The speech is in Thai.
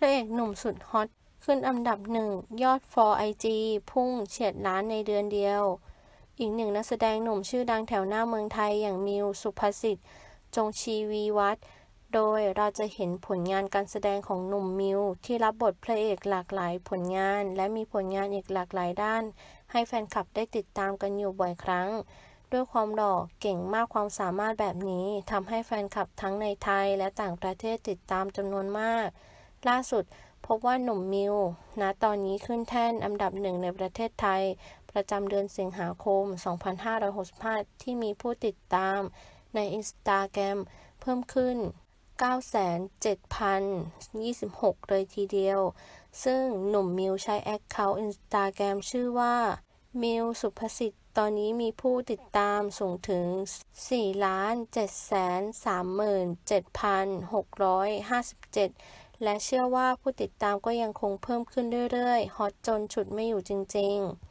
พระเอกหนุ่มสุดฮอต ขึ้นอันดับหนึ่งยอดฟอลไอจีพุ่งเฉียดล้านในเดือนเดียว อีกหนึ่งนักแสดงหนุ่มชื่อดังแถวหน้าเมืองไทยอย่างมิวสุภสิทธิ์ จงชีวีวัฒน์โดยเราจะเห็นผลงานการแสดงของหนุ่มมิวที่รับบทพระเอกหลากหลายผลงาน และมีผลงานอีกหลากหลายด้าน ให้แฟนคลับได้ติดตามกันอยู่บ่อยครั้ง ด้วยความหล่อเก่งมากความสามารถแบบนี้ทำให้แฟนคลับทั้งในไทยและต่างประเทศติดตามจำนวนมาก ล่าสุดพบว่าหนุ่มมิวณตอนนี้ขึ้นแท่นอันดับหนึ่งในประเทศไทย ประจำเดือนสิงหาคม 2565 ที่มีผู้ติดตามในอินสตาแกรมเพิ่มขึ้น 9,7,026 เลยทีเดียว ซึ่งหนุ่มมิวใช้แอคเคาท์อินสตาแกรมชื่อว่า มิวสุภสิทธิ์ตอนนี้มีผู้ติดตามสูงถึง 4,737,657 และเชื่อว่าผู้ติดตามก็ยังคงเพิ่มขึ้นเรื่อยๆ ฮอตจนฉุดไม่อยู่จริง ๆ